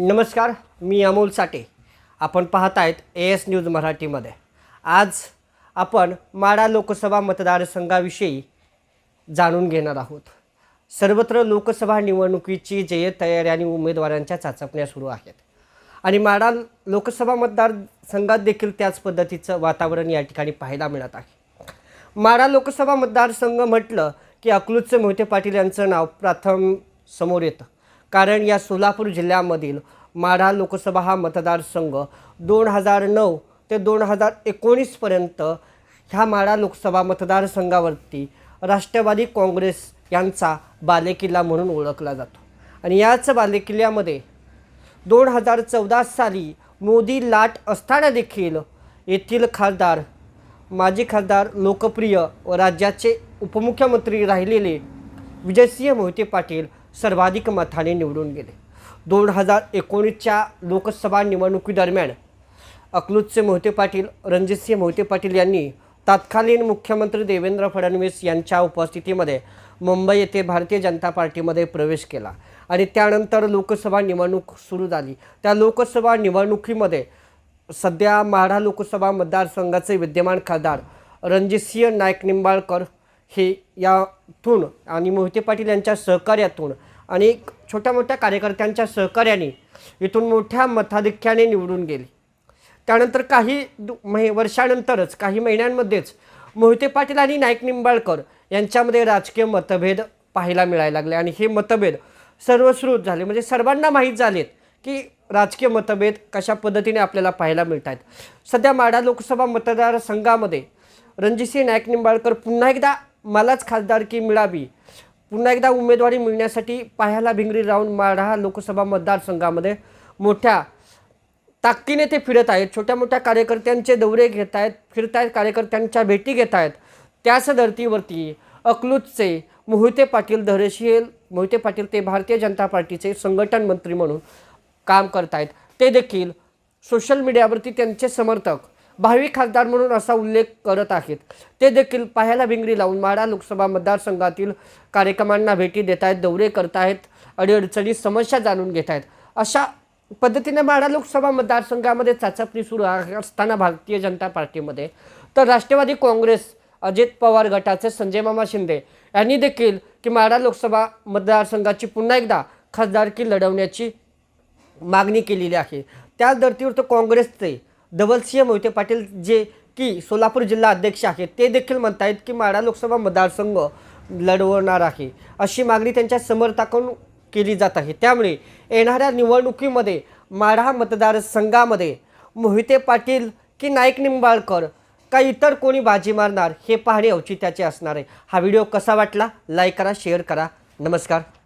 नमस्कार मी अमोल साठे. आपण पाहत आहेत ए एस न्यूज मराठीमध्ये. आज आपण माडा लोकसभा मतदारसंघाविषयी जाणून घेणार आहोत. सर्वत्र लोकसभा निवडणुकीची जय तयारी आणि उमेदवारांच्या चाचपण्या सुरू आहेत. आणि माडा लोकसभा मतदारसंघात देखील त्याच पद्धतीचं वातावरण या ठिकाणी पाहायला मिळत आहे. माडा लोकसभा मतदारसंघ म्हटलं की अकलूजचे मोहिते पाटील यांचं नाव प्रथम समोर येतं. कारण या सोलापूर जिल्ह्यामधील माढा लोकसभा हा मतदारसंघ दोन हजार नऊ ते दोन हजार एकोणीसपर्यंत ह्या माढा लोकसभा मतदारसंघावरती राष्ट्रवादी काँग्रेस यांचा बालेकिल्ला म्हणून ओळखला जातो. आणि याच बालेकिल्ल्यामध्ये दोन हजार चौदा साली मोदी लाट असताना देखील येथील खासदार माजी खासदार लोकप्रिय व राज्याचे उपमुख्यमंत्री राहिलेले विजयसिंह मोहिते पाटील सर्वाधिक मताने निवडून गेले. दोन हजार एकोणीसच्या लोकसभा निवडणुकीदरम्यान अकलूजचे मोहिते पाटील रणजितसिंह मोहिते पाटील यांनी तत्कालीन मुख्यमंत्री देवेंद्र फडणवीस यांच्या उपस्थितीमध्ये मुंबई येथे भारतीय जनता पार्टीमध्ये प्रवेश केला आणि त्यानंतर लोकसभा निवडणूक सुरू झाली. त्या लोकसभा निवडणुकीमध्ये सध्या माढा लोकसभा मतदारसंघाचे विद्यमान खासदार रणजितसिंह नाईक निंबाळकर हे यातून आणि मोहिते पाटील यांच्या सहकार्यातून आणि छोट्या मोठ्या कार्यकर्त्यांच्या सहकार्याने इथून मोठ्या मताधिक्याने निवडून गेले. त्यानंतर काही दु- महि वर्षानंतरच काही महिन्यांमध्येच मोहिते पाटील आणि नाईक निंबाळकर यांच्यामध्ये राजकीय मतभेद पाहायला मिळायला लागले आणि हे मतभेद सर्वश्रुत झाले. म्हणजे सर्वांना माहीत झालेत की राजकीय मतभेद कशा पद्धतीने आपल्याला पाहायला मिळत आहेत सध्या माढा लोकसभा मतदारसंघामध्ये रणजितसिंह नाईक निंबाळकर पुन्हा एकदा मलाच खासदारकी मिळावी. पुन्हा एकदा उमेदवारी मिळण्यासाठी पाहायला भिंगरी राहून माढा लोकसभा मतदारसंघामध्ये मोठ्या ताकदीने ते फिरत आहेत. छोट्या मोठ्या कार्यकर्त्यांचे दौरे घेत आहेत फिरत आहेत कार्यकर्त्यांच्या भेटी घेत आहेत. त्याच धर्तीवरती अकलूजचे मोहिते पाटील धैर्यशील मोहिते पाटील ते भारतीय जनता पार्टीचे संघटन मंत्री म्हणून काम करत आहेत. ते देखील सोशल मीडियावरती त्यांचे समर्थक भावी खासदार म्हणून असा उल्लेख करत आहेत. ते देखील पाहायला भिंगरी लावून माढा लोकसभा मतदारसंघातील कार्यक्रमांना भेटी देत आहेत दौरे करत आहेत अडीअडचणी समस्या जाणून घेत आहेत. अशा पद्धतीने माढा लोकसभा मतदारसंघामध्ये चाचपणी सुरू असताना भारतीय जनता पार्टीमध्ये तर राष्ट्रवादी काँग्रेस अजित पवार गटाचे संजय मामा शिंदे यांनी देखील की माढा लोकसभा मतदारसंघाची पुन्हा एकदा खासदारकी लढवण्याची मागणी केलेली आहे. त्याच धर्तीवर तर काँग्रेसचे धवलसिंह मोहिते पाटील जे की सोलापूर जिल्हा अध्यक्ष आहेत ते देखील म्हणत आहेत की माढा लोकसभा मतदारसंघ लढवणार आहे. अशी मागणी त्यांच्या समर्थकांकडून केली जात आहे. त्यामुळे येणाऱ्या निवडणुकीमध्ये माढा मतदारसंघामध्ये मोहिते पाटील की नाईक निंबाळकर का इतर कोणी बाजी मारणार हे पाहणे औचित्याचे असणार आहे. हा व्हिडिओ कसा वाटला? लाईक करा शेअर करा. नमस्कार.